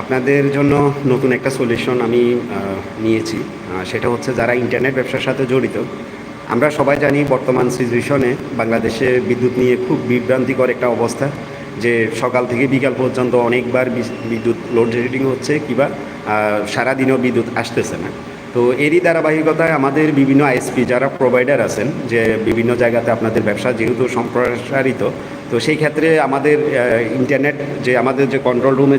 আপনাদের জন্য নতুন একটা সলিউশন আমি নিয়েছি। সেটা হচ্ছে যারা ইন্টারনেট ব্যবসার সাথে জড়িত, আমরা সবাই জানি বর্তমান সিচুয়েশনে বাংলাদেশে বিদ্যুৎ নিয়ে খুব বিভ্রান্তিকর একটা অবস্থা, যে সকাল থেকে বিকাল পর্যন্ত অনেকবার বিদ্যুৎ লোডশেডিং হচ্ছে, কিবা সারাদিনও বিদ্যুৎ আসতেছে না। তো এরই ধারাবাহিকতায় আমাদের বিভিন্ন আইএসপি যারা প্রোভাইডার আছেন, যে বিভিন্ন জায়গাতে আপনাদের ব্যবসা যেহেতু সম্প্রসারিত, তো সেই ক্ষেত্রে আমাদের ইন্টারনেট যে আমাদের যে কন্ট্রোল রুমে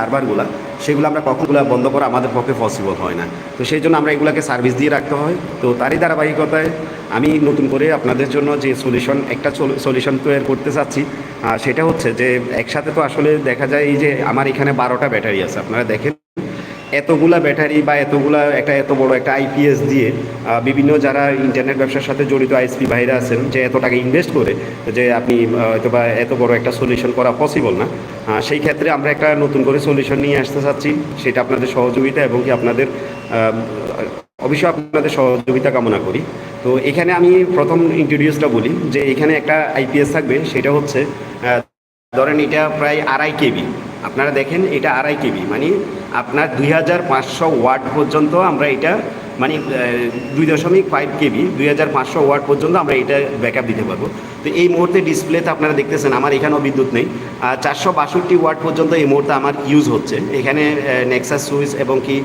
সার্ভারগুলো সেগুলো আমরা কখনগুলো বন্ধ করা আমাদের পক্ষে পসিবল হয় না। তো সেই জন্য আমরা এগুলোকে সার্ভিস দিয়ে রাখতে হয়। তো তারই ধারাবাহিকতায় আমি নতুন করে আপনাদের জন্য যে সলিউশন একটা সলিউশন তৈরি করতে চাচ্ছি সেটা হচ্ছে যে একসাথে তো আসলে দেখা যায় এই যে আমার এখানে বারোটা ব্যাটারি আছে, আপনারা দেখেন। এতগুলা ব্যাটারি বা এতগুলা একটা এত বড় একটা আইপিএস দিয়ে বিভিন্ন যারা ইন্টারনেট ব্যবসার সাথে জড়িত আইএসপি ভাইরা আছেন যে এত টাকা ইনভেস্ট করে, যে আপনি হয়তো বা এত বড় একটা সলিউশন করা পসিবল না সেই ক্ষেত্রে আমরা একটা নতুন করে সলিউশন নিয়ে আসতে চাচ্ছি। সেটা আপনাদের সহযোগিতা এবং কি আপনাদের অবশ্যই আপনাদের সহযোগিতা কামনা করি। তো এখানে আমি প্রথম ইন্ট্রোডিউসটা বলি যে এখানে একটা আইপিএস থাকবে, সেটা হচ্ছে ধরেন এটা প্রায় আড়াই কেবি। আপনারা দেখেন এটা আড়াই কেবি মানে আপনার দুই হাজার পাঁচশো ওয়াট পর্যন্ত আমরা এটা মানে দুই দশমিক ফাইভ কেবি, দুই হাজার পাঁচশো ওয়াট পর্যন্ত আমরা এটা ব্যাকআপ দিতে পারব। তো এই মুহূর্তে ডিসপ্লেতে আপনারা দেখতেছেন, আমার এখানেও বিদ্যুৎ নেই। চারশো বাষট্টি ওয়াট পর্যন্ত এই মুহূর্তে আমার ইউজ হচ্ছে। এখানে নেক্সাস সুইচ এবং কি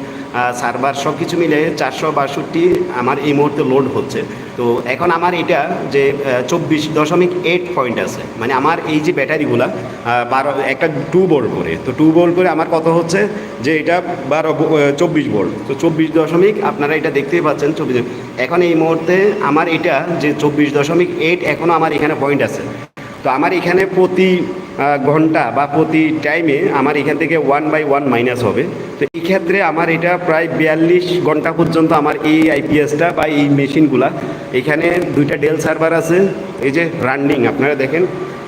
সার্ভার সব কিছু মিলে চারশো বাষট্টি আমার এই মুহূর্তে লোড হচ্ছে। তো এখন আমার এটা যে চব্বিশ দশমিক এইট পয়েন্ট আছে। মানে আমার এই যে ব্যাটারিগুলা বারো, একটা টু বোল্ট করে। তো টু বোল্ট করে আমার কত হচ্ছে? যে এটা বারো চব্বিশ বোল্ট তো চব্বিশ দশমিক আপনারা এটা দেখতেই পাচ্ছেন চব্বিশ এখন এই মুহূর্তে আমার এটা যে চব্বিশ দশমিক এইট এখনও আমার এখানে পয়েন্ট আছে। তো আমার এখানে প্রতি ঘণ্টা বা প্রতি টাইমে আমার এখান থেকে ওয়ান বাই ওয়ান মাইনাস হবে। তো এই ক্ষেত্রে আমার এটা প্রায় বিয়াল্লিশ ঘণ্টা পর্যন্ত আমার এই আইপিএসটা বা এই মেশিনগুলা, এখানে দুইটা ডেল সার্ভার আছে, এই যে রানিং আপনারা দেখেন,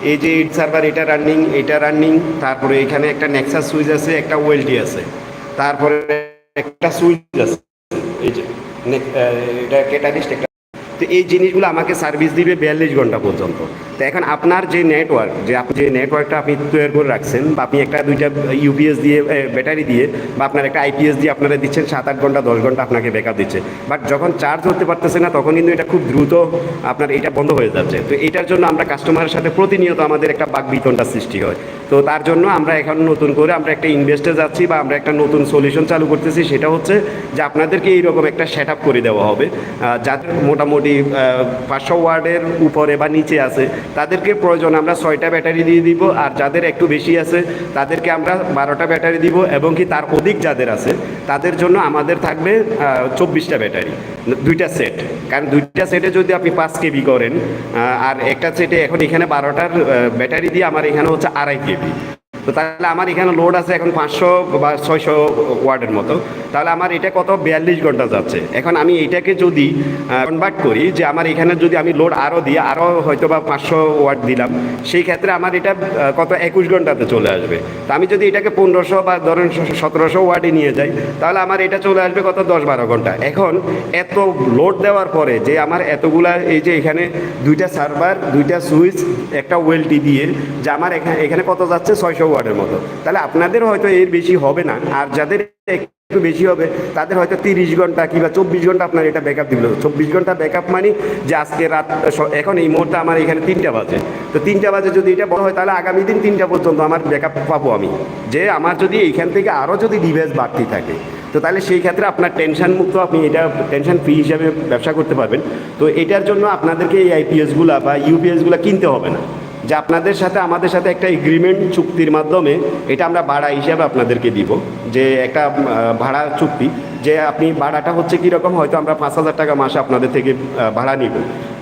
এই যে এইট সার্ভার এটা রানিং এটা রানিং তারপরে এখানে একটা নেক্সাস সুইচ আছে, একটা ওয়েলটি আছে, তারপরে একটা সুইচ আছে। এটা ক্যাটালিস্ট একটা তো এই জিনিসগুলো আমাকে সার্ভিস দিবে বিয়াল্লিশ ঘণ্টা পর্যন্ত। তো এখন আপনার যে নেটওয়ার্ক যে আপনি যে নেটওয়ার্কটা আপনি তৈরি করে রাখছেন বা আপনি একটা দুইটা ইউপিএস দিয়ে ব্যাটারি দিয়ে বা আপনার একটা আইপিএস দিয়ে আপনারা দিচ্ছেন সাত আট ঘণ্টা, দশ ঘণ্টা আপনাকে ব্যাকআপ দিচ্ছে। বাট যখন চার্জ হতে পারতেছে না, তখন কিন্তু এটা খুব দ্রুত আপনার এটা বন্ধ হয়ে যাচ্ছে। তো এটার জন্য আমরা কাস্টমারের সাথে প্রতিনিয়ত আমাদের একটা বাক বিতনটা সৃষ্টি হয়। তো তার জন্য আমরা এখন নতুন করে আমরা একটা ইনভেস্টে যাচ্ছি বা আমরা একটা নতুন সলিউশন চালু করতেছি, সেটা হচ্ছে যে আপনাদেরকে এইরকম একটা সেট আপ করে দেওয়া হবে। যাদের মোটামুটি পাঁচশো ওয়ার্ডের উপরে বা নিচে আছে তাদেরকে প্রয়োজন, আমরা ছয়টা ব্যাটারি দিয়ে দিব, আর যাদের একটু বেশি আছে, তাদেরকে আমরা বারোটা ব্যাটারি দিব, এবং কি তার অধিক যাদের আছে, তাদের জন্য আমাদের থাকবে চব্বিশটা ব্যাটারি, দুইটা সেট। কারণ দুইটা সেটে যদি আপনি পাঁচ কেবি করেন আর একটা সেটে এখন এখানে বারোটার ব্যাটারি দিয়ে আমার এখানে হচ্ছে আড়াই কেবি। তো তাহলে আমার এখানে লোড আছে এখন পাঁচশো বা ছয়শো ওয়ার্ডের মতো। তাহলে আমার এটা কত? বিয়াল্লিশ ঘণ্টা যাচ্ছে। এখন আমি এটাকে যদি কনভার্ট করি যে আমার এখানে যদি আমি লোড আরও দিই আরও হয়তো বা পাঁচশো ওয়াট দিলাম, সেই ক্ষেত্রে আমার এটা কত? একুশ ঘন্টাতে চলে আসবে। তো আমি যদি এটাকে পনেরোশো বা ধরেন সতেরোশো ওয়াটে নিয়ে যাই, তাহলে আমার এটা চলে আসবে কত? দশ বারো ঘণ্টা। এখন এত লোড দেওয়ার পরে যে আমার এতগুলা এই যে এখানে দুইটা সার্ভার দুইটা সুইচ একটা ওয়েলটি দিয়ে যে আমার এখানে এখানে কত যাচ্ছে? ছয়শো ওয়াটের মতো। তাহলে আপনাদের হয়তো এর বেশি হবে না। আর যাদের একটু বেশি হবে, তাদের হয়তো তিরিশ ঘণ্টা কিংবা চব্বিশ ঘণ্টা আপনার এটা ব্যাকআপ দিল চব্বিশ ঘণ্টা ব্যাকআপ মানে যে আজকে রাত এখন এই মুহূর্তে আমার এখানে তিনটা বাজে। তো তিনটা বাজে যদি এটা বড় হয়, তাহলে আগামী দিন তিনটা পর্যন্ত আমার ব্যাকআপ পাবো আমি। যে আমার যদি এইখান থেকে আরও যদি ডিভাইস বাড়তি থাকে, তো তাহলে সেই ক্ষেত্রে আপনার টেনশন মুক্ত আপনি এটা টেনশন ফ্রি হিসাবে ব্যবসা করতে পারবেন। তো এটার জন্য আপনাদেরকে এই আইপিএসগুলো বা ইউপিএসগুলো কিনতে হবে না। যে আপনাদের সাথে, আমাদের সাথে একটা এগ্রিমেন্ট চুক্তির মাধ্যমে এটা আমরা ভাড়া হিসাবে আপনাদেরকে দিব। যে একটা ভাড়া চুক্তি, যে আপনি ভাড়াটা হচ্ছে কীরকম, হয়তো আমরা পাঁচ হাজার টাকা মাসে আপনাদের থেকে ভাড়া নিব।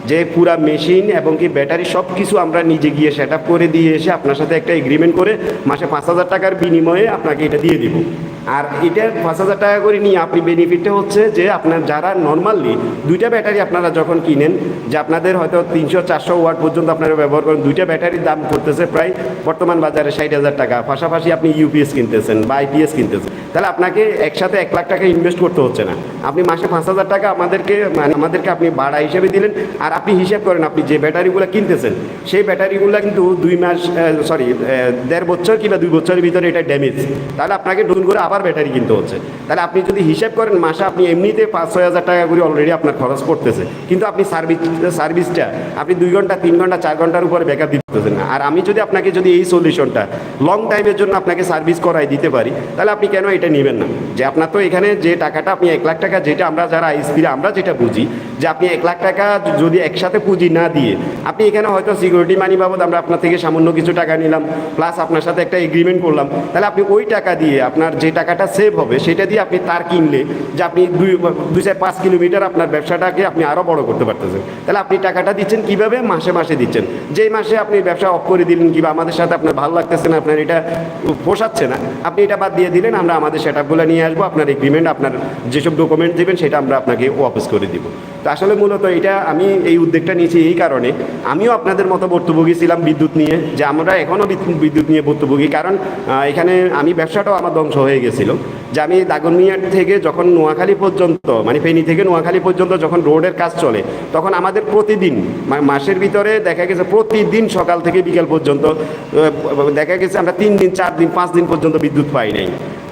যে পুরা মেশিন এবং কি ব্যাটারি সব কিছু আমরা নিজে গিয়ে সেট করে দিয়ে এসে আপনার সাথে একটা এগ্রিমেন্ট করে মাসে পাঁচ হাজার টাকার বিনিময়ে আপনাকে এটা দিয়ে দিব। আর এটা পাঁচ হাজার টাকা করে নিয়ে আপনি বেনিফিটটা হচ্ছে যে আপনার যারা নর্মালি দুইটা ব্যাটারি আপনারা যখন কিনেন, যে আপনাদের হয়তো তিনশো, চারশো ওয়াট পর্যন্ত আপনারা ব্যবহার করেন, দুইটা ব্যাটারির দাম করতেছে প্রায় বর্তমান বাজারে ষাট হাজার টাকা। পাশাপাশি আপনি ইউপিএস কিনতেছেন বা আইপিএস কিনতেছেন। তাহলে আপনাকে একসাথে এক লাখ টাকা ইনভেস্ট করতে হচ্ছে না। আপনি মাসে পাঁচ হাজার টাকা আমাদেরকে মানে আমাদেরকে আপনি ভাড়া হিসেবে দিলেন, আর আপনি হিসেব করেন আপনি যে ব্যাটারিগুলো কিনতেছেন, সেই ব্যাটারিগুলো কিন্তু দুই মাস সরি দেড় বছর কিংবা দুই বছরের ভিতরে এটা ড্যামেজ তাহলে আপনাকে নতুন করে আবার ব্যাটারি কিনতে হচ্ছে। তাহলে আপনি যদি হিসাব করেন, মাসে আপনি এমনিতে পাঁচ ছয় হাজার টাকা করে অলরেডি আপনার খরচ পড়তেছে। কিন্তু আপনি সার্ভিস সার্ভিসটা আপনি দুই ঘণ্টা, তিন ঘণ্টা, চার ঘণ্টার উপরে ব্যাকআপ দিতেছেন না। আর আমি যদি আপনাকে যদি এই সলিউশনটা লং টাইমের জন্য আপনাকে সার্ভিস করাই দিতে পারি, তাহলে আপনি কেন এটা নেবেন না? যে আপনার তো এখানে যে টাকাটা আপনি এক লাখ টাকা, যেটা আমরা যারা আইসপিরা আমরা যেটা বুঝি, যে আপনি এক লাখ টাকা যদি একসাথে পুঁজি না দিয়ে, আপনি এখানে হয়তো সিকিউরিটি মানি বাবদ আমরা আপনার থেকে সামান্য কিছু টাকা নিলাম প্লাস আপনার সাথে একটা এগ্রিমেন্ট করলাম, তাহলে আপনি ওই টাকা দিয়ে আপনার যে টাকাটা সেভ হবে, সেটা দিয়ে আপনি তার কিনলে যে আপনি দুই দুই চার, পাঁচ কিলোমিটার আপনার ব্যবসাটাকে আপনি আরও বড় করতে পারতেছেন। তাহলে আপনি টাকাটা দিচ্ছেন কীভাবে? মাসে মাসে দিচ্ছেন। যেই মাসে আপনি ব্যবসা অফ করে দিলেন কিংবা আমাদের সাথে আপনার ভালো লাগতেছে না, আপনার এটা পোষাচ্ছে না, আপনি এটা বাদ দিয়ে দিলেন, আমরা আমাদের সেট আপগুলো নিয়ে আসব, আপনার এগ্রিমেন্ট আপনার যেসব ডকুমেন্ট দেবেন, সেটা আমরা আপনাকে ওয়াপস করে দিব। তো আসলে মূলত এটা আমি এই উদ্যোগটা নিয়েছি এই কারণে। আমিও আপনাদের মতো ভর্তুভোগী ছিলাম বিদ্যুৎ নিয়ে, যে আমরা এখনও বিদ্যুৎ নিয়ে ভর্তুভোগী। কারণ এখানে আমি ব্যবসাটাও আমার ধ্বংস হয়ে গেছিল যে আমি দাগনমিয়ার থেকে যখন নোয়াখালী পর্যন্ত মানে ফেনি থেকে নোয়াখালী পর্যন্ত যখন রোডের কাজ চলে, তখন আমাদের প্রতিদিন মাসের ভিতরে দেখা গেছে প্রতিদিন সকাল থেকে বিকেল পর্যন্ত দেখা গেছে আমরা তিন দিন, চার দিন, পাঁচ দিন পর্যন্ত বিদ্যুৎ পাই নাই।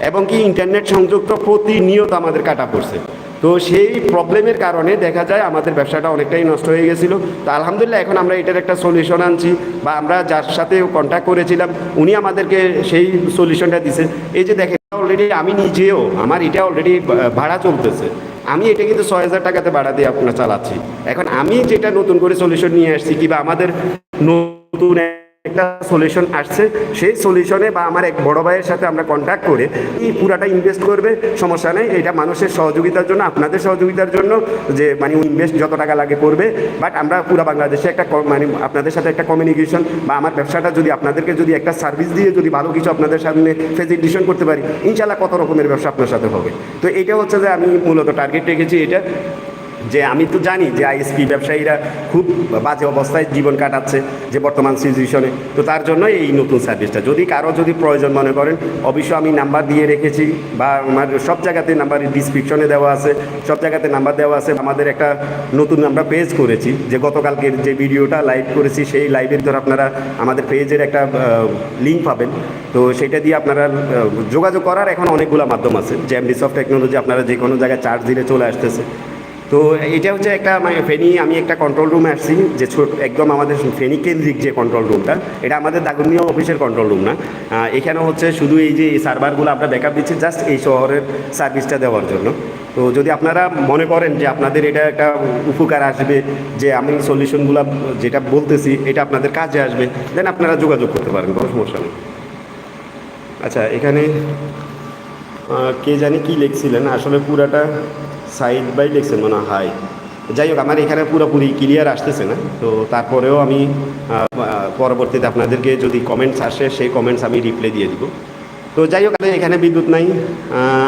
এবং কি ইন্টারনেট সংযুক্ত প্রতিনিয়ত আমাদের কাটা পড়ছে। তো সেই প্রবলেমের কারণে দেখা যায় আমাদের ব্যবসাটা অনেকটাই নষ্ট হয়ে গেছিল। তো আলহামদুলিল্লাহ এখন আমরা এটার একটা সলিউশন আনছি বা আমরা যার সাথে কন্ট্যাক্ট করেছিলাম, উনি আমাদেরকে সেই সলিউশনটা দিছে। এই যে দেখেন অলরেডি আমি নিজেও, আমার এটা অলরেডি ভাড়া চলতেছে। আমি এটা কিন্তু ছয় হাজার টাকাতে ভাড়া দিয়ে আপনার চালাচ্ছি। এখন আমি যেটা নতুন করে সলিউশন নিয়ে আসছি, কিংবা আমাদের নতুন একটা সলিউশন আসছে। সেই সলিউশনে বা আমার এক বড় ভাইয়ের সাথে আমরা কন্ট্যাক্ট করে এই পুরাটা ইনভেস্ট করবে। সমস্যা নেই, এটা মানুষের সহযোগিতার জন্য, আপনাদের সহযোগিতার জন্য যে মানে ইনভেস্ট যত টাকা লাগে করবে। বাট আমরা পুরো বাংলাদেশে একটা মানে আপনাদের সাথে একটা কমিউনিকেশন বা আমার ব্যবসাটা যদি আপনাদেরকে যদি একটা সার্ভিস দিয়ে যদি ভালো কিছু আপনাদের সামনে ফেসিলিটেশন করতে পারি ইনশাল্লাহ কত রকমের ব্যবসা আপনার সাথে হবে। তো এটা হচ্ছে যে আমি মূলত টার্গেট রেখেছি এটা। যে আমি তো জানি যে আইএসপি ব্যবসায়ীরা খুব বাজে অবস্থায় জীবন কাটাচ্ছে যে বর্তমান সিচুয়েশনে। তো তার জন্য এই নতুন সার্ভিসটা। যদি কারও যদি প্রয়োজন মনে করেন, অবশ্যই আমি নাম্বার দিয়ে রেখেছি বা আমার সব জায়গাতে নাম্বার ডিসক্রিপশনে দেওয়া আছে, সব জায়গাতে নাম্বার দেওয়া আছে। আমাদের একটা নতুন আমরা পেজ করেছি যে গতকালকের যে ভিডিওটা লাইভ করেছি, সেই লাইভের ধর আপনারা আমাদের পেজের একটা লিঙ্ক পাবেন। তো সেটা দিয়ে আপনারা যোগাযোগ করার এখন অনেকগুলো মাধ্যম আছে। যে এমডি সফট টেকনোলজি আপনারা যে কোনো জায়গায় চার্জ দিলে চলে আসতেছে। তো এটা হচ্ছে একটা মানে ফেনি, আমি একটা কন্ট্রোল রুমে আসছি, যে ছোট, একদম আমাদের ফেনি কেন্দ্রিক যে কন্ট্রোল রুমটা এটা আমাদের দাগনীয় অফিসের কন্ট্রোল রুম না। এখানে হচ্ছে শুধু এই যে সার্ভারগুলো আমরা ব্যাকআপ দিচ্ছি জাস্ট এই শহরের সার্ভিসটা দেওয়ার জন্য। তো যদি আপনারা মনে করেন যে আপনাদের এটা একটা উপকার আসবে, যে আমি সলিউশনগুলো যেটা বলতেছি, এটা আপনাদের কাজে আসবে দেন আপনারা যোগাযোগ করতে পারেন, কোনো সমস্যা নেই। আচ্ছা এখানে কে জানি কি লিখছিলেন, আসলে পুরাটা সাইড বাই লিখছেন মনে হয় যাই হোক, আমার এখানে পুরোপুরি ক্লিয়ার আসতেছে না। তো তারপরেও আমি পরবর্তীতে আপনাদেরকে যদি কমেন্টস আসে, সেই কমেন্টস আমি রিপ্লাই দিয়ে দিব। তো যাই হোক এখানে বিদ্যুৎ নাই।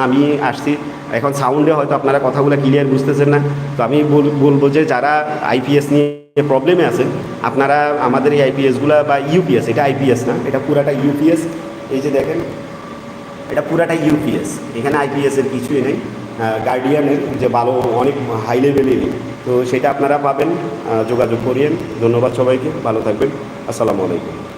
আমি আসছি। এখন সাউন্ডে হয়তো আপনারা কথাগুলো ক্লিয়ার বুঝতেছেন না। তো আমি বলব যে যারা আইপিএস নিয়ে প্রবলেমে আছেন, আপনারা আমাদের এই আইপিএসগুলো বা ইউপিএস এটা আইপিএস না, এটা পুরাটা ইউপিএস এই যে দেখেন, এটা পুরাটা ইউপিএস এখানে আইপিএসের কিছুই নেই। গার্ডিয়ানের যে ভালো, অনেক হাই লেভেলের তো সেটা আপনারা পাবেন। যোগাযোগ করিয়েন ধন্যবাদ সবাইকে। ভালো থাকবেন। আসসালামু আলাইকুম।